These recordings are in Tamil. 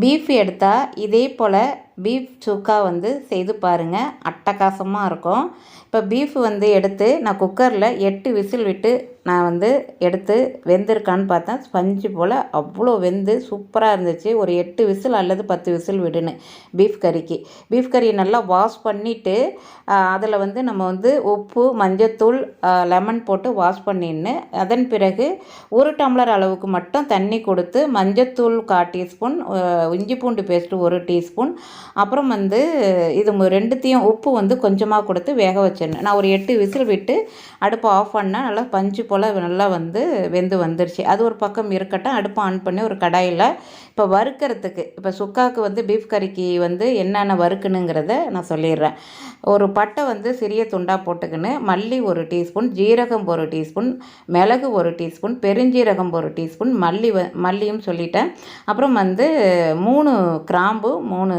பீஃப் எடுத்தால் இதே போல் பீஃப் சுக்கா வந்து செய்து பாருங்கள் அட்டகாசமாக இருக்கும். இப்போ பீஃப் வந்து எடுத்து நான் குக்கரில் எட்டு விசில் விட்டு நான் வந்து எடுத்து வெந்திருக்கான்னு பார்த்தேன். ஸ்பஞ்சு போல் அவ்வளோ வெந்து சூப்பராக இருந்துச்சு. ஒரு எட்டு விசில் அல்லது பத்து விசில் விடுன்னு பீஃப் கறிக்கு. பீஃப் கறியை நல்லா வாஷ் பண்ணிவிட்டு அதில் வந்து நம்ம வந்து உப்பு மஞ்சத்தூள் லெமன் போட்டு வாஷ் பண்ணின்னு அதன் பிறகு ஒரு டம்ளர் அளவுக்கு மட்டும் தண்ணி கொடுத்து மஞ்சத்தூள் கால் டீஸ்பூன் இஞ்சி பூண்டு பேஸ்ட்டு ஒரு டீஸ்பூன் அப்புறம் வந்து இது ரெண்டுத்தையும் உப்பு வந்து கொஞ்சமாக கொடுத்து வேக வச்சிடணும். நான் ஒரு எட்டு விசில் விட்டு அடுப்பை ஆஃப் பண்ணால் நல்லா பஞ்சு போல் நல்லா வந்து வெந்து வந்துருச்சு. அது ஒரு பக்கம் இருக்கட்டும் அடுப்பை ஆன் பண்ணி ஒரு கடாயில் இப்போ வறுக்கிறதுக்கு இப்போ சுக்காவுக்கு வந்து பீஃப் கறிக்கு வந்து என்னென்ன வறுக்கணுங்கிறத நான் சொல்லிடுறேன். ஒரு பட்டை வந்து சிறிய துண்டாக போட்டுக்கின்னு மல்லி ஒரு டீஸ்பூன் ஜீரகம் ஒரு டீஸ்பூன் மிளகு ஒரு டீஸ்பூன் பெருஞ்சீரகம் ஒரு டீஸ்பூன் மல்லி வ மல்லியும் சொல்லிட்டேன். அப்புறம் வந்து மூணு கிராம்பு மூணு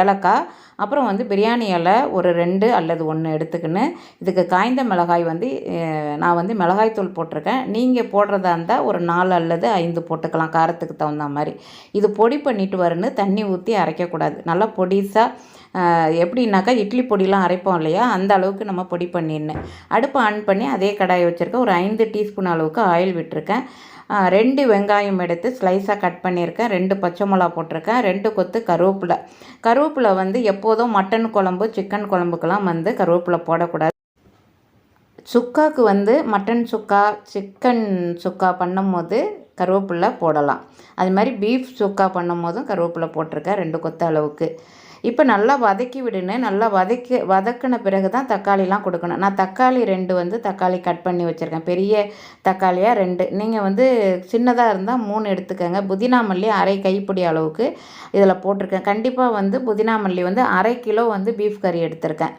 ஏலக்காய் அப்புறம் வந்து பிரியாணி இலை ஒரு ரெண்டு அல்லது ஒன்று எடுத்துக்கின்னு இதுக்கு காய்ந்த மிளகாய் வந்து நான் வந்து மிளகாய்த்தூள் போட்டிருக்கேன். நீங்கள் போடுறதா இருந்தால் ஒரு நாலு அல்லது ஐந்து போட்டுக்கலாம் காரத்துக்கு தகுந்த மாதிரி. இது பொடி பண்ணிட்டு வரணும் தண்ணி ஊற்றி அரைக்கக்கூடாது. நல்லா பொடிசாக எப்படின்னாக்கா இட்லி பொடிலாம் அரைப்போம் இல்லையா? அந்த அளவுக்கு நம்ம பொடி பண்ணிடணும். அடுப்பை ஆன் பண்ணி அதே கடாயை வச்சுருக்கேன். ஒரு ஐந்து டீஸ்பூன் அளவுக்கு ஆயில் விட்டிருக்கேன். ரெண்டு வெங்காயம் எடுத்து ஸ்லைஸாக கட் பண்ணியிருக்கேன். ரெண்டு பச்சை மிளகா போட்டிருக்கேன். ரெண்டு கொத்து கருவேப்பிலை. கருவேப்பிலை வந்து எப்போதும் மட்டன் குழம்பு சிக்கன் குழம்புக்கெல்லாம் வந்து கருவேப்பிலை போடக்கூடாது. சுக்காவுக்கு வந்து மட்டன் சுக்கா சிக்கன் சுக்கா பண்ணும்போது கருவேப்பிலை போடலாம். அது மாதிரி பீஃப் சுக்கா பண்ணும் போதும் கருவேப்பிலை போட்டிருக்கேன் ரெண்டு கொத்த அளவுக்கு. இப்போ நல்லா வதக்கி விடுன்னு நல்லா வதக்கி வதக்கின பிறகு தான் தக்காளிலாம் கொடுக்கணும். நான் தக்காளி ரெண்டு வந்து தக்காளி கட் பண்ணி வச்சுருக்கேன். பெரிய தக்காளியாக ரெண்டு. நீங்கள் வந்து சின்னதாக இருந்தால் மூணு எடுத்துக்கோங்க. புதினா மல்லி அரை கைப்பிடி அளவுக்கு இதில் போட்டிருக்கேன். கண்டிப்பாக வந்து புதினா மல்லி வந்து அரை கிலோ வந்து பீஃப் கறி எடுத்திருக்கேன்.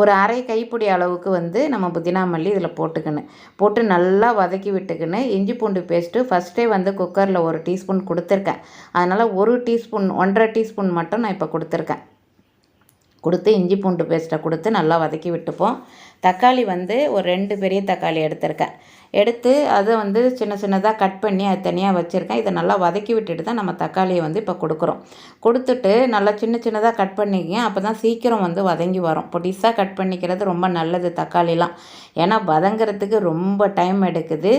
ஒரு அரை கைப்பிடி அளவுக்கு வந்து நம்ம புதினா மல்லி இதில் போட்டுக்கணும். போட்டு நல்லா வதக்கி விட்டுக்கின்னு இஞ்சி பூண்டு பேஸ்ட்டு ஃபஸ்ட்டே வந்து குக்கரில் ஒரு டீஸ்பூன் கொடுத்துருக்கேன். அதனால் ஒரு டீஸ்பூன் ஒன்றரை டீஸ்பூன் மட்டும் நான் இப்போ கொடுத்துருக்கேன். கொடுத்து இஞ்சி பூண்டு பேஸ்ட்டை கொடுத்து நல்லா வதக்கி விட்டுப்போம். தக்காளி வந்து ஒரு ரெண்டு பெரிய தக்காளி எடுத்திருக்கேன். எடுத்து அதை வந்து சின்ன சின்னதாக கட் பண்ணி அது தனியாக வச்சுருக்கேன். இதை நல்லா வதக்கி விட்டுட்டு தான் நம்ம தக்காளியை வந்து இப்போ கொடுக்குறோம். கொடுத்துட்டு நல்லா சின்ன சின்னதாக கட் பண்ணிக்கங்க அப்போ தான் சீக்கிரம் வந்து வதங்கி வரும். பொடிசாக கட் பண்ணிக்கிறது ரொம்ப நல்லது தக்காளிலாம். ஏன்னா வதங்கிறதுக்கு ரொம்ப டைம் எடுக்குது.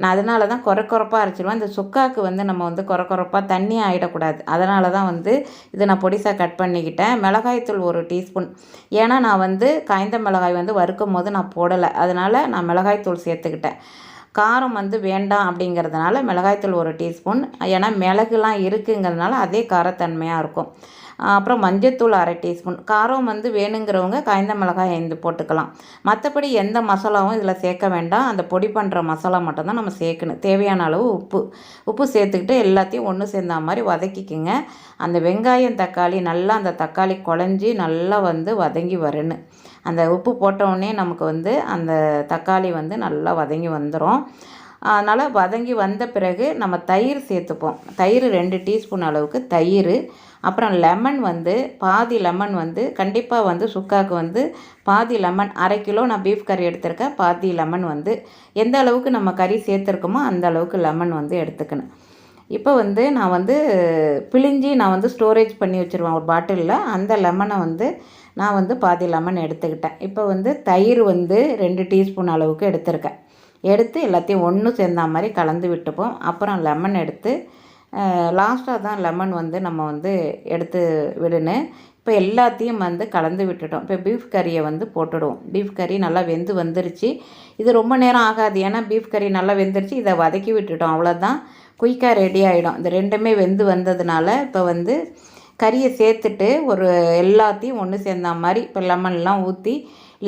நான் அதனால தான் குறை குறைப்பாக அரைச்சிடுவேன் இந்த சுக்காக்கு வந்து நம்ம வந்து குறை குறைப்பாக தண்ணி ஆகிடக்கூடாது அதனால தான் வந்து இதை நான் பொடிசாக கட் பண்ணிக்கிட்டேன். மிளகாய்த்தூள் ஒரு டீஸ்பூன். ஏன்னா நான் வந்து காய்ந்த மிளகாய் வந்து வறுக்கும் போது நான் போடலை. அதனால் நான் மிளகாய்த்தூள் சேர்த்துக்கிட்டேன். காரம் வந்து வேண்டாம் அப்படிங்கிறதுனால மிளகாய்த்தூள் ஒரு டீஸ்பூன். ஏன்னா மிளகுலாம் இருக்குங்கிறதுனால அதே காரத்தன்மையாக இருக்கும். அப்புறம் மஞ்சத்தூள் அரை டீஸ்பூன். காரம் வந்து வேணுங்கிறவங்க காய்ந்த மிளகாய் ஐந்து போட்டுக்கலாம். மற்றபடி எந்த மசாலாவும் இதில் சேர்க்க வேண்டாம். அந்த பொடி பண்ணுற மசாலா மட்டும்தான் நம்ம சேர்க்கணும். தேவையான அளவு உப்பு. உப்பு சேர்த்துக்கிட்டு எல்லாத்தையும் ஒன்று சேர்ந்த மாதிரி வதக்கிக்கோங்க. அந்த வெங்காயம் தக்காளி நல்லா அந்த தக்காளி குழஞ்சி நல்லா வந்து வதங்கி வரணும். அந்த உப்பு போட்டவுடனே நமக்கு வந்து அந்த தக்காளி வந்து நல்லா வதங்கி வந்துடும் அதனால் வதங்கி வந்த பிறகு நம்ம தயிர் சேர்த்துப்போம். தயிர் ரெண்டு டீஸ்பூன் அளவுக்கு தயிர். அப்புறம் லெமன் வந்து பாதி லெமன் வந்து கண்டிப்பாக வந்து சுக்காக்கு வந்து பாதி லெமன் அரை கிலோ நான் பீஃப் கறி எடுத்திருக்கேன். பாதி லெமன் வந்து எந்த அளவுக்கு நம்ம கறி சேர்த்துருக்கோமோ அந்த அளவுக்கு லெமன் வந்து எடுத்துக்கணும். இப்போ வந்து நான் வந்து பிழிஞ்சி நான் வந்து ஸ்டோரேஜ் பண்ணி வச்சுருவேன் ஒரு பாட்டிலில். அந்த லெமனை வந்து நான் வந்து பாதி லெமன் எடுத்துக்கிட்டேன். இப்போ வந்து தயிர் வந்து ரெண்டு டீஸ்பூன் அளவுக்கு எடுத்திருக்கேன். எடுத்து எல்லாத்தையும் ஒன்று சேர்ந்தா மாதிரி கலந்து விட்டுப்போம். அப்புறம் லெமன் எடுத்து லாஸ்ட்டாக தான் லெமன் வந்து நம்ம வந்து எடுத்து விடணும் இப்போ எல்லாத்தையும் வந்து கலந்து விட்டுட்டோம். இப்போ பீஃப் கறியை வந்து போட்டுடுவோம். பீஃப் கறி நல்லா வெந்து வந்துருச்சு. இது ரொம்ப நேரம் ஆகாது. ஏன்னா பீஃப் கறி நல்லா வெந்துருச்சு. இதை வதக்கி விட்டுட்டோம். அவ்வளோதான் குயிக்காக ரெடி ஆகிடும் இந்த ரெண்டுமே வெந்து வந்ததுனால இப்போ வந்து கறியை சேர்த்துட்டு ஒரு எல்லாத்தையும் ஒன்று சேர்ந்தா மாதிரி இப்போ லெமன்லாம் ஊற்றி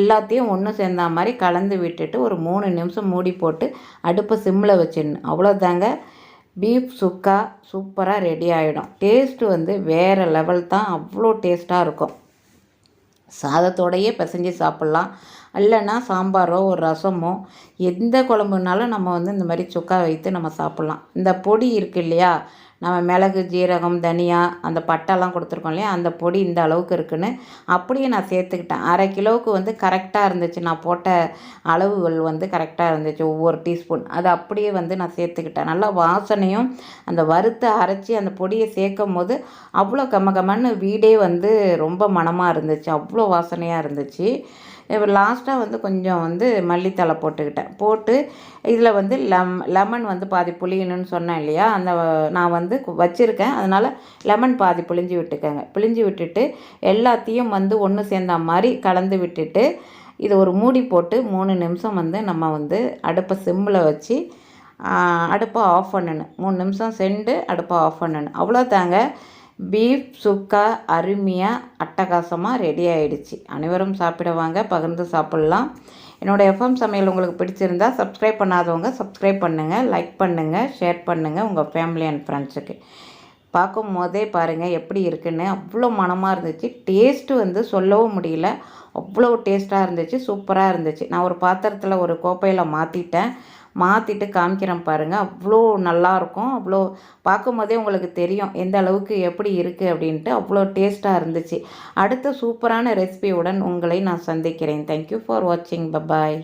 எல்லாத்தையும் ஒன்று சேர்ந்தா மாதிரி கலந்து விட்டுட்டு ஒரு மூணு நிமிஷம் மூடி போட்டு அடுப்பை சிம்மில் வச்சிடணும். அவ்வளோதாங்க பீஃப் சுக்கா சூப்பராக ரெடி ஆகிடும் டேஸ்ட்டு வந்து வேறு லெவல் தான். அவ்வளோ டேஸ்ட்டாக இருக்கும். சாதத்தோடையே பிசைஞ்சு சாப்பிட்லாம். இல்லைன்னா சாம்பாரோ ஒரு ரசமோ எந்த குழம்புனாலும் நம்ம வந்து இந்த மாதிரி சுக்கா வைத்து நம்ம சாப்பிட்லாம். இந்த பொடி இருக்கு இல்லையா? நம்ம மிளகு ஜீரகம் தனியா அந்த பட்டைலாம் கொடுத்துருக்கோம் இல்லையா? அந்த பொடி இந்த அளவுக்கு இருக்குன்னு அப்படியே நான் சேர்த்துக்கிட்டேன். அரை கிலோவுக்கு வந்து கரெக்டாக இருந்துச்சு. நான் போட்ட அளவுகள் வந்து கரெக்டாக இருந்துச்சு. ஒவ்வொரு டீஸ்பூன். அது அப்படியே வந்து நான் சேர்த்துக்கிட்டேன். நல்லா வாசனையும் அந்த வறுத்து அரைச்சி அந்த பொடியை சேர்க்கும் போது அவ்வளோ கம்ம கம்மன்னு வீடே வந்து ரொம்ப மணமாக இருந்துச்சு. அவ்வளோ வாசனையாக இருந்துச்சு. இப்போ லாஸ்ட்டாக வந்து கொஞ்சம் வந்து மல்லித்தழை போட்டுக்கிட்டேன். போட்டு இதில் வந்து லெம் லெமன் வந்து பாதி புளியணும்னு சொன்னேன் இல்லையா? அந்த நான் வந்து வச்சுருக்கேன். அதனால் லெமன் பாதி புளிஞ்சு விட்டுக்கோங்க. பிழிஞ்சு விட்டுட்டு எல்லாத்தையும் வந்து ஒன்று சேர்ந்த மாதிரி கலந்து விட்டுட்டு இது ஒரு மூடி போட்டு மூணு நிமிஷம் வந்து நம்ம வந்து அடுப்பை சிம்மில் வச்சு அடுப்பை ஆஃப் பண்ணணும். மூணு நிமிஷம் செண்டு அடுப்பை ஆஃப் பண்ணணும். அவ்வளோதாங்க பீஃப் சுக்கா அருமையாக அட்டகாசமாக ரெடி ஆகிடுச்சு அனைவரும் சாப்பிட வாங்க பகிர்ந்து சாப்பிட்லாம். என்னோடய எஃப்எம் சமையல் உங்களுக்கு பிடிச்சிருந்தா சப்ஸ்கிரைப் பண்ணாதவங்க சப்ஸ்கிரைப் பண்ணுங்கள் லைக் பண்ணுங்கள் ஷேர் பண்ணுங்கள் உங்கள் ஃபேமிலி அண்ட் ஃப்ரெண்ட்ஸுக்கு பார்க்கும் போதே பாருங்கள் எப்படி இருக்குன்னு. அவ்வளோ மனமாக இருந்துச்சு. டேஸ்ட்டு வந்து சொல்லவும் முடியல. அவ்வளோ டேஸ்ட்டாக இருந்துச்சு. சூப்பராக இருந்துச்சு. நான் ஒரு பாத்திரத்தில் ஒரு கோப்பையில் மாற்றிட்டேன் மாற்றிட்டு காமிக்கிறேன் பாருங்கள் அவ்வளோ நல்லாயிருக்கும் அவ்வளோ பார்க்கும்போதே உங்களுக்கு தெரியும் எந்த அளவுக்கு எப்படி இருக்குது அப்படின்ட்டு. அவ்வளோ டேஸ்ட்டாக இருந்துச்சு. அடுத்த சூப்பரான ரெசிபியுடன் உங்களை நான் சந்திக்கிறேன். தேங்க்யூ ஃபார் வாட்சிங் பபாய்